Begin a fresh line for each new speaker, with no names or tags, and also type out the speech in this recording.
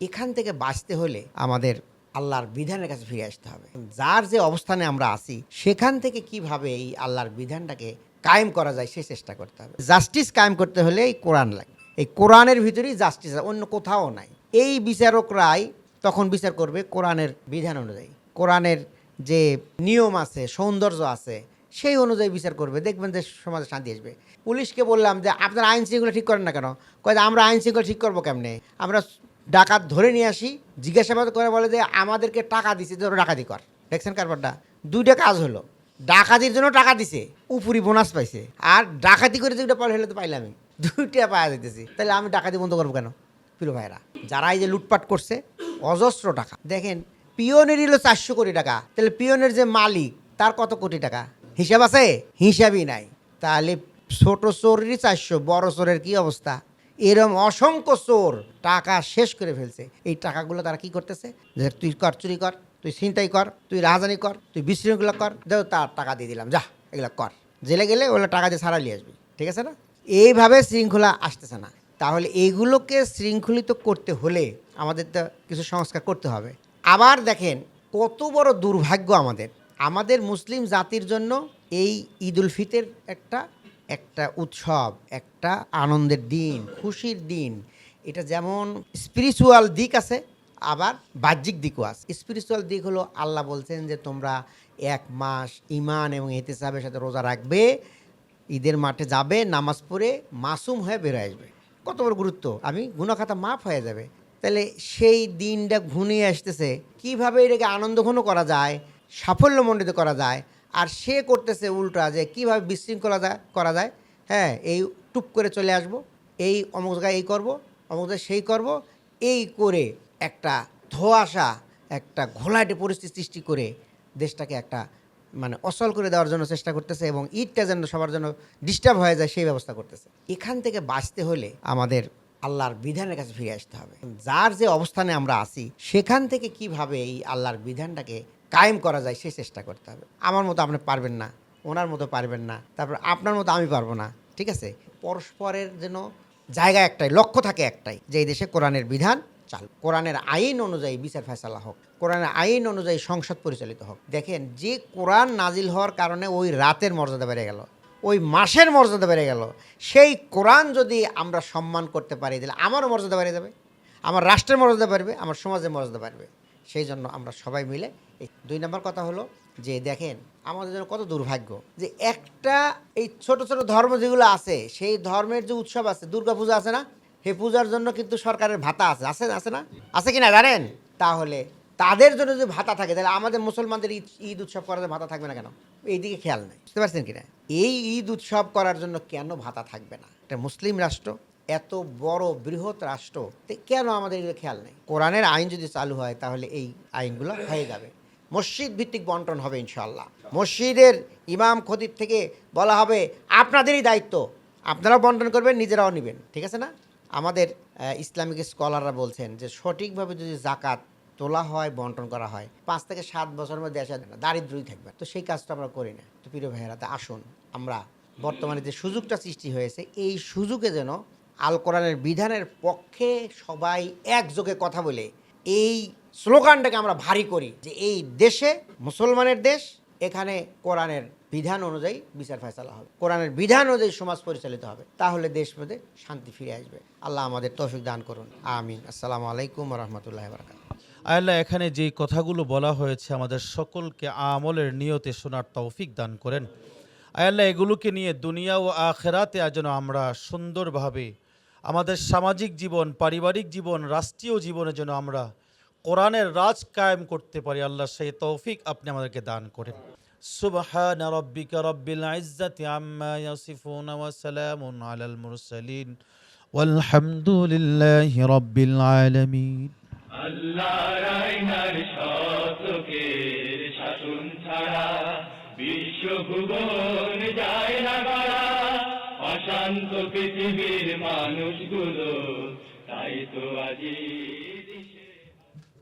এখান থেকে বাঁচতে হলে আমাদের আল্লাহর বিধানের কাছে ফিরে আসতে হবে। যার যে অবস্থানে আমরা আছি, সেখান থেকে কীভাবে এই আল্লাহর বিধানটাকে কায়েম করা যায়, সে চেষ্টা করতে হবে। জাস্টিস কায়েম করতে হলে এই কোরআন লাগবে এই কোরআনের ভিতরেই জাস্টিস অন্য কোথাও নাই। এই বিচারকরাই তখন বিচার করবে কোরআনের বিধান অনুযায়ী। কোরআনের যে নিয়ম আছে, সৌন্দর্য আছে, সেই অনুযায়ী বিচার করবে। দেখবেন যে সমাজে শান্তি আসবে। পুলিশকে বললাম যে, আপনারা আইন শৃঙ্খলা ঠিক করেন না কেন? কয় আমরা আইন শৃঙ্খলা ঠিক করব কেমনে? আমরা ডাকাত ধরে নিয়ে আসি, জিজ্ঞাসাবাদ করে বলে যে আমাদেরকে টাকা দিছে, ধরো ডাকাতি কর। দেখছেন কারবারটা দুইটা কাজ হলো। ডাকাতির জন্য টাকা দিছে, উপরি বোনাস পাইছে। আর ডাকাতি করে যেটা পাইলে হলে তো পাইলামই দুইটা পাওয়া যেতেছি তাহলে আমি ডাকাতি বন্ধ করব কেন? প্রিয় ভাইরা যারা এই যে লুটপাট করছে, অজস্র টাকা। দেখেন পিওনের হলো চারশো কোটি টাকা। তাহলে পিওনের যে মালিক, তার কত কোটি টাকা? হিসাব আছে? হিসাবই নাই। তাহলে ছোট চোরেরই চারশো, বড় চোরের কি অবস্থা? এরম অসংখ্য চোর টাকা শেষ করে ফেলছে। এই টাকাগুলো তারা কি করতেছে? যে তুই কর, চুরি কর, তুই ছিনতাই কর, তুই রাজধানী কর, তুই বিশৃঙ্খলা কর দেও তার টাকা দিয়ে দিলাম, যা, এগুলো কর। জেলে গেলে ওগুলো টাকা দিয়ে ছাড়া নিয়ে আসবি, ঠিক আছে না? এইভাবে শৃঙ্খলা আসতেছে না। তাহলে এইগুলোকে শৃঙ্খলিত করতে হলে আমাদের তো কিছু সংস্কার করতে হবে। আবার দেখেন, কত বড় দুর্ভাগ্য আমাদের। আমাদের মুসলিম জাতির জন্য এই ঈদ উল ফিতের একটা একটা উৎসব, একটা আনন্দের দিন, খুশির দিন। এটা যেমন স্পিরিচুয়াল দিক আছে, আবার বাহ্যিক দিকও আছে। স্পিরিচুয়াল দিক হলো আল্লাহ বলছেন যে তোমরা এক মাস ইমান এবং এহতেসাবের সাথে রোজা রাখবে, ঈদের মাঠে যাবে, নামাজ পড়ে মাসুম হয়ে বেরো আসবে। কত বড় গুরুত্ব। আমি গুণাখাতা মাফ হয়ে যাবে। তাহলে সেই দিনটা ঘনিয়ে আসতেছে। কীভাবে এটাকে আনন্দঘন করা যায়, সাফল্যমণ্ডিত করা যায় আর সে করতেছে উল্টা যে কীভাবে বিশৃঙ্খলা যায় করা যায়। হ্যাঁ এই টুপ করে চলে আসব, এই অমুক জায়গায় এই করব, অমুক জায়গায় সেই করব, এই করে একটা ধোয়াশা, একটা ঘোলাটে পরিস্থিতি সৃষ্টি করে দেশটাকে একটা মানে অসল করে দেওয়ার জন্য চেষ্টা করতেছে এবং ঈদটা যেন সবার জন্য ডিস্টার্ব হয়ে যায় সেই ব্যবস্থা করতেছে। এখান থেকে বাঁচতে হলে আমাদের আল্লাহর বিধানের কাছে ফিরে আসতে হবে। যার যে অবস্থানে আমরা আছি, সেখান থেকে কীভাবে এই আল্লাহর বিধানটাকে কায়েম করা যায় সেই চেষ্টা করতে হবে। আমার মতো আপনি পারবেন না, ওনার মতো পারবেন না, তারপর আপনার মতো আমি পারব না, ঠিক আছে? পরস্পরের যেন জায়গা একটাই, লক্ষ্য থাকে একটাই, যে এই দেশে কোরআনের বিধান চাল, কোরআনের আইন অনুযায়ী বিচার ফেসালা হোক, কোরআনের আইন অনুযায়ী সংসদ পরিচালিত হোক। দেখেন, যে কোরআন নাজিল হওয়ার কারণে ওই রাতের মর্যাদা বেড়ে গেল, ওই মাসের মর্যাদা বেড়ে গেল, সেই কোরআন যদি আমরা সম্মান করতে পারি, তাহলে আমারও মর্যাদা বেড়ে যাবে, আমার রাষ্ট্রের মর্যাদা বাড়বে, আমার সমাজের মর্যাদা বাড়বে। সেই জন্য আমরা সবাই মিলে দুই নম্বর কথা হলো যে দেখেন, আমাদের জন্য কত দুর্ভাগ্য যে একটা এই ছোট ছোট ধর্ম যেগুলো আছে, সেই ধর্মের যে উৎসব আছে, দুর্গা পূজা আছে না, সেই পূজার জন্য কিন্তু সরকারের ভাতা আছে। আছে আছে না? আছে কি না জানেন? তাহলে তাদের জন্য যদি ভাতা থাকে, তাহলে আমাদের মুসলমানদের ঈদ ঈদ উৎসব করার জন্য ভাতা থাকবে না কেন? এইদিকে খেয়াল নেই। বুঝতে পারছেন কিনা? এই ঈদ উৎসব করার জন্য কেন ভাতা থাকবে না? এটা মুসলিম রাষ্ট্র এত বড় বৃহৎ রাষ্ট্র কেন আমাদের এগুলো খেয়াল নেই? কোরআনের আইন যদি চালু হয়, তাহলে এই আইনগুলো হয়ে যাবে। মসজিদ ভিত্তিক বন্টন হবে ইনশাল্লাহ মসজিদের ইমাম খতিব থেকে বলা হবে, আপনাদেরই দায়িত্ব। আপনারাও বন্টন করবেন, নিজেরাও নেবেন। ঠিক আছে না? আমাদের ইসলামিক স্কলাররা বলছেন যে, সঠিকভাবে যদি জাকাত তোলা হয়, বন্টন করা হয়, পাঁচ থেকে সাত বছরের মধ্যে দেশে দারিদ্রই থাকবে। তো সেই কাজটা আমরা করি না। তো প্রিয় ভাইয়েরা আসুন, আমরা বর্তমানে যে সুযোগটা সৃষ্টি হয়েছে, এই সুযোগে যেন আল কোরআনের বিধানের পক্ষে সবাই একযোগে কথা বলে। এই স্লোগানটাকে আমরা ভারী করি যে এই দেশে মুসলমানের দেশ, এখানে কোরআনের বিধান অনুযায়ী বিচার ফেসলা হবে। কোরআনের বিধান অনুযায়ী সমাজ পরিচালিত হবে। তাহলে দেশ মধ্যে শান্তি ফিরে আসবে। আল্লাহ আমাদের তৌফিক দান করুন। আমিন। আসসালামু আলাইকুম রহমতুল্লাহ বারকাত
আল্লাহ, এখানে যে কথাগুলো বলা হয়েছে, আমাদের সকলকে আমলের নিয়তে শোনার তৌফিক দান করেন। আল্লাহ, এগুলোকে নিয়ে দুনিয়া ও আখেরাতে যেন আমরা সুন্দরভাবে আমাদের সামাজিক জীবন পারিবারিক জীবন রাষ্ট্রীয় জীবনে যেন আমরা কোরআনের রাজ কায়েম করতে পারি আল্লাহ সেই তৌফিক আপনি আমাদেরকে দান করেন সুবহান রব্বিকা রব্বিল ইজ্জাতি আম্মা ইয়াসিফুন ওয়া সালামুন আলাল মুরসালিন والحمد لله رب العالمين
আল্লাহর আইনার শতকের শাসন ছাড়া বিশ্বভুবন যায় না গড়া অশান্ত পৃথিবীর মানুষগুলো তাই তো আজি